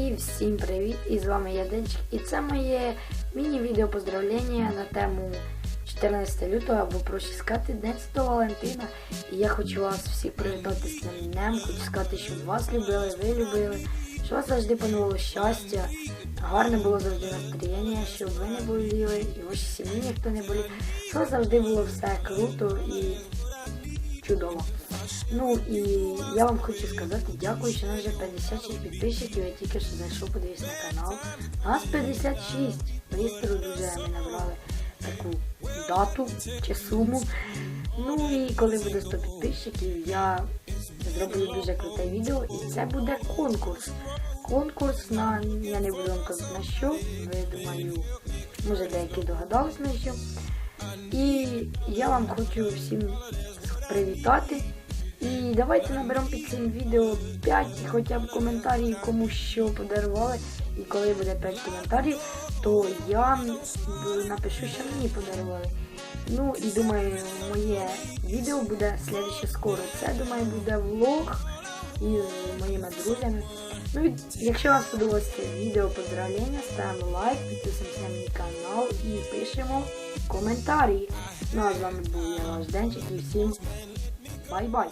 І всім привіт! І з вами я Денчик. І це моє міні-відео поздравлення на тему 14 лютого або проще сказати День Святого Валентина. І я хочу вас всіх привітати з цим днем. Хочу сказати, щоб вас любили, ви любили, щоб вас завжди панувало щастя, гарне було завжди настроєння, щоб ви не боліли, і ваші сім'ї ніхто не болів, щоб завжди було все круто і чудово. Ну і я вам хочу сказати дякую, що нас вже 56 підписчиків. Я тільки що зайшов, подивився на канал. Нас 56. Бистро дуже ми набрали таку дату чи суму. Ну і коли буде 100 підписчиків, я зроблю дуже круте відео і це буде конкурс. Конкурс на я не буду вам казати на що. Ви думаю, може деякі догадались на що. І я вам хочу всім привітати. І давайте наберемо під цим відео 5 хоча б коментарів, кому що подарували. І коли буде 5 коментарів, то я напишу, що мені подарували. Ну і думаю, моє відео буде слідче скоро. Це думаю буде влог із моїми друзями. Ну, і якщо вам сподобалось це відео поздравлення, ставимо лайк, підписуємося на мій канал і пишемо коментарі. Ну а з вами був я ваш Денчик і всім бай-бай!